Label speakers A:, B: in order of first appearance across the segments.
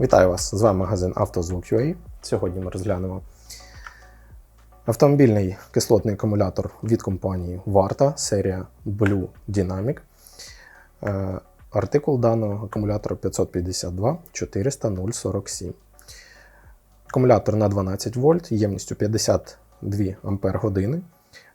A: Вітаю вас! З вами магазин «Автозвук.UA». Сьогодні ми розглянемо автомобільний кислотний акумулятор від компанії Varta, серія Blue Dynamic. Е, Артикул даного акумулятора 552 400 047. Акумулятор на 12 вольт, ємністю 52 Ампер години,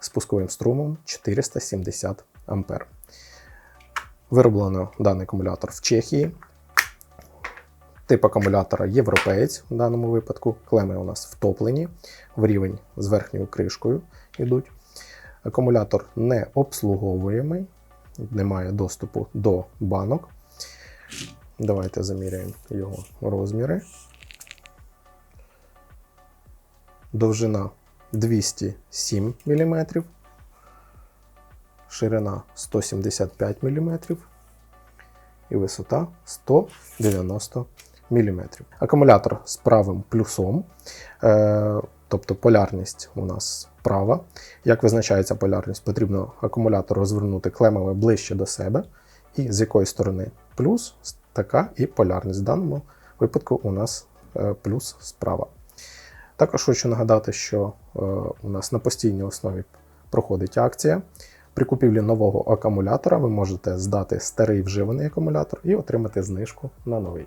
A: з пусковим струмом 470 Ампер. Вироблено даний акумулятор в Чехії. Тип акумулятора європеєць в даному випадку. Клеми у нас втоплені в рівень з верхньою кришкою йдуть. Акумулятор не обслуговуємий, немає доступу до банок. Давайте заміряємо його розміри. Довжина 207 мм, ширина 175 мм і висота 190 мм. Акумулятор з правим плюсом, е, тобто полярність у нас права. Як визначається полярність? Потрібно акумулятор розвернути клемами ближче до себе, і з якої сторони плюс, така і полярність. В даному випадку у нас е, плюс справа. Також хочу нагадати, що е, у нас на постійній основі проходить акція. При купівлі нового акумулятора ви можете здати старий вживаний акумулятор і отримати знижку на новий.